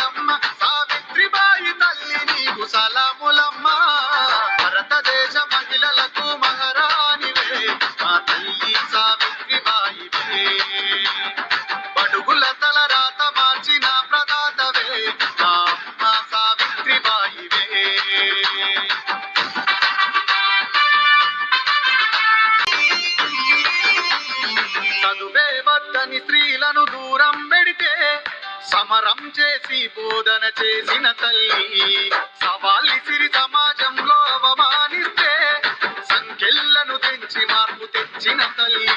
తల్లమ్మ సావిత్రిబాయి తల్లి నీకు సలాములమ్మ. భారతదేశ మహిళలకు మహారాణివే. మా తల్లి సావిత్రిబాయివే బడుగుల తల రాత మార్చిన ప్రదాతవే. మా అమ్మ సావిత్రిబాయివే చదువే వద్దని స్త్రీలను దూరం సమరం చేసి బోధన చేసిన తల్లి సవాల్ సిరి సమాజంలో అవమానిస్తే సంఖ్యలను తెంచి మార్పు తెచ్చిన తల్లి.